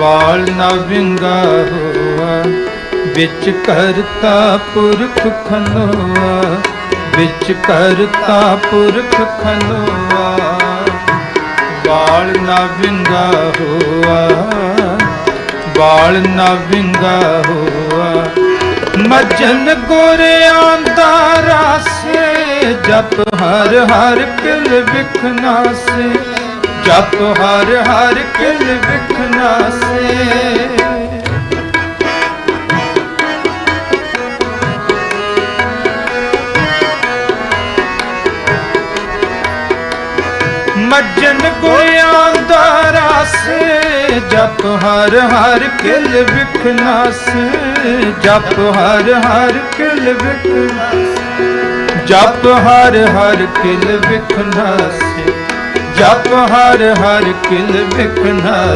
ਬਾਲ ਨਾ ਵਿੰਗਾ ਹੋਆ, ਵਿੱਚ ਕਰਤਾ ਪੁਰਖ ਖਨੋਆ, ਵਿੱਚ ਕਰਤਾ ਪੁਰਖ ਖਨੋਆ। ਬਾਲ ਨਾ ਵਿੰਗਾ ਹੋਆ ਬਾਲ ਨਾ ਵਿੰਗਾ ਹੋਆ। ਮਜਨ ਗੋਰਿਆਂ ਦਾ ਰਾਸੇ, ਜਪ ਹਰ ਹਰ ਕਿਲ ਵਿਖਨਾਸੇ ਜਪ ਹਰ ਹਰ ਕਿਲ ਵਿਖਨਾਸੇ ਮੱਜਨ ਗੁਰਿਆਂ ਦਾ ਰਾਸੇ ਜਪ ਹਰ ਹਰ ਕਿਲ ਵਿਖਨਾਸੇ ਜਪ ਹਰ ਹਰ ਕਿਲ ਵਿਖਨਾਸੇ ਜਪ ਹਰ ਹਰ ਕਿਲ ਵਿਖਨਾਸੇ ਆਪ ਹਰ ਹਰ ਕਿਲ ਵਿਖਨਾਸੇ